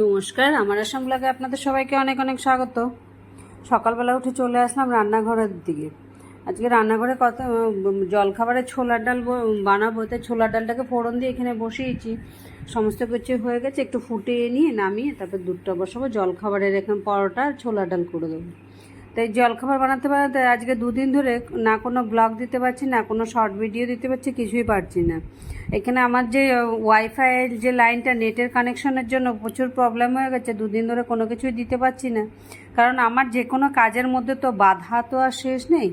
নমস্কার, আমার আসাম ব্লগে আপনাদের সবাইকে অনেক অনেক স্বাগত। সকালবেলা উঠে চলে আসলাম রান্নাঘরের দিকে। আজকে রান্নাঘরে কথা জলখাবারে ছোলার ডাল বানাবো, তাই ছোলার ডালটাকে ফোড়ন দিয়ে এখানে বসিয়েছি। সমস্ত কিছু হয়ে গেছে, একটু ফুটিয়ে নিয়ে নামিয়ে তারপর দুধটা বসাবো, জলখাবারের এখানে পরোটা আর ছোলার ডাল করে দেবো। তাই জলখাবার বানাতে বানাতে আজকে দুদিন ধরে না কোনো ব্লগ দিতে পারছি না, কোনো শর্ট ভিডিও দিতে পারছি, কিছুই পারছি না। এখানে আমার যে ওয়াইফাইয়ের যে লাইনটা নেটের কানেকশনের জন্য প্রচুর প্রবলেম হয়ে গেছে, দুদিন ধরে কোনো কিছুই দিতে পারছি না। কারণ আমার যে কোনো কাজের মধ্যে তো বাধা তো আর শেষ নেই।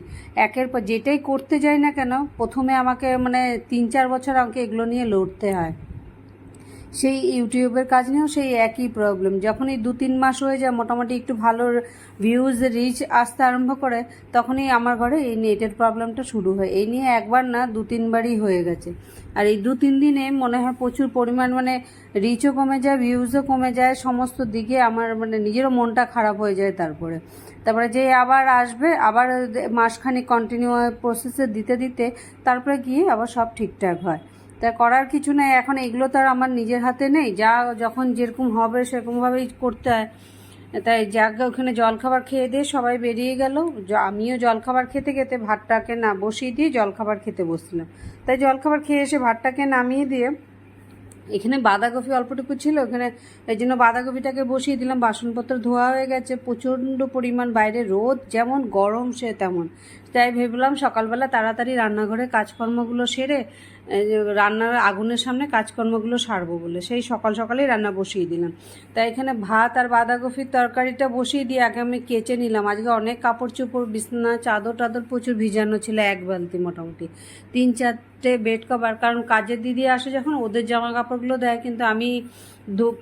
একের পর, যেটাই করতে যাই না কেন, প্রথমে আমাকে মানে তিন চার বছর আমাকে এগুলো নিয়ে লড়তে হয়। সেই ইউটিউবের কাজ নিয়েও সেই একই প্রবলেম যখনই দু তিন মাস হয়ে যায়, মোটামুটি একটু ভালো ভিউজ রিচ আসতে আরম্ভ করে, তখনই আমার ঘরে এই নেটের প্রবলেমটা শুরু হয়। এই নিয়ে একবার না দু তিনবারই হয়ে গেছে। আর এই দু তিন দিনে মনে হয় প্রচুর পরিমাণ মানে রিচও কমে যায় ভিউজও কমে যায়, সমস্ত দিকে আমার মানে নিজেরও মনটা খারাপ হয়ে যায় তারপরে। তারপরে যে আবার আসবে, আবার মাসখানেক কন্টিনিউ প্রসেসে দিতে দিতে, তারপরে গিয়ে আবার সব ঠিকঠাক হয়। তা করার কিছু নেই। এখন এগুলো তো আর আমার নিজের হাতে নেই। যা যখন যেরকম হবে সেরকমভাবেই করতে হয়। তাই যাকে ওখানে জলখাবার খেয়ে দিয়ে সবাই বেরিয়ে গেল। আমিও জলখাবার খেতে খেতে ভাতটাকে না বসিয়ে দিয়ে জলখাবার খেতে বসছিলাম। তাই জলখাবার খেয়ে এসে ভাতটাকে নামিয়ে দিয়ে এখানে বাঁধাকপি অল্পটুকু ছিল। ওখানে এই জন্য বাঁধাকপিটাকে বসিয়ে দিলাম। বাসনপত্র ধোয়া হয়ে গেছে। প্রচণ্ড পরিমাণ বাইরে রোদ, যেমন গরম সে তেমন। তাই ভেবলাম সকালবেলা তাড়াতাড়ি রান্নাঘরে কাজকর্মগুলো সেরে রান্নার আগুনের সামনে কাজকর্মগুলো সারবো বলে, সেই সকাল সকালেই রান্না বসিয়ে দিলাম। তাই এখানে ভাত আর বাঁধাকপির তরকারিটা বসিয়ে দিয়ে আগে আমি কেচে নিলাম। আজকে অনেক কাপড় চোপড় বিছনা, চাদর টাদর প্রচুর ভিজানো ছিল এক বালতি মোটামুটি। তিন, চারটে বেড কভার, কারণ কাজের দিদি আসে যখন ওদের জামা কাপড়গুলো দেয়, কিন্তু আমি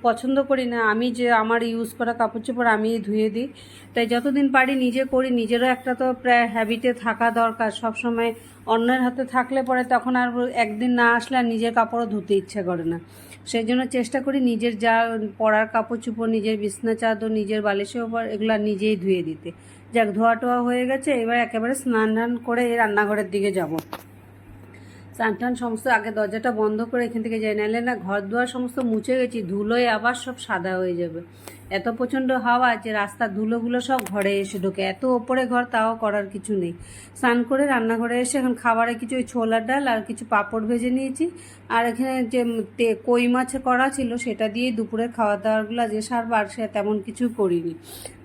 পছন্দ করি না। আমি যে আমার ইউজ করা কাপড় চোপড় আমি ধুয়ে দিই। তাই যতদিন পারি নিজে করি, নিজেরও একটা তো প্রায় হ্যাবিটে থাকা দরকার। সব সময় অন্যের হাতে থাকলে পরে তখন আর একদিন না আসলে আর নিজের কাপড়ও ধুতে ইচ্ছে করে না। সেই জন্য চেষ্টা করি নিজের যা পরার কাপড় চোপড়, নিজের বিছনা চাদর, নিজের বালিশের ওপর এগুলো নিজেই ধুয়ে দিতে। যাক ধোয়া টোয়া হয়ে গেছে, এবার একেবারে স্নান টান করে রান্নাঘরের দিকে যাব। স্নান টান সমস্ত আগে দরজাটা বন্ধ করে এখান থেকে যাই, নাহলে না ঘর দুয়ার সমস্ত মুছে গেছি, ধুলোয় আবার সব সাদা হয়ে যাবে। এত প্রচণ্ড হাওয়া যে রাস্তার ধুলোগুলো সব ঘরে এসে ঢোকে। এত ওপরে ঘর, তাও করার কিছু নেই। স্নান করে রান্নাঘরে এসে এখন খাবারে কিছু ওই ছোলার ডাল আর কিছু পাঁপড় ভেজে নিয়েছি। আর এখানে যে কই মাছ করা ছিল, সেটা দিয়েই দুপুরের খাওয়া দাওয়াগুলো যে সারবার সে তেমন কিছু করিনি।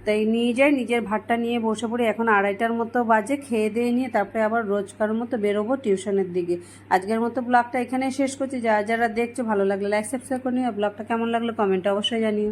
তাই নিয়ে যাই, নিজের ভাতটা নিয়ে বসে পড়ি। এখন আড়াইটার মতো বাজে, খেয়ে দিয়ে নিয়ে তারপরে আবার রোজকার মতো বেরোবো টিউশনের দিকে। আজকের মতো ব্লগটা এখানেই শেষ করছি। যারা যারা দেখছ, ভালো লাগলে লাইক সাবস্ক্রাইব করে নিও। ব্লগটা কেমন লাগল কমেন্টে অবশ্যই জানিও।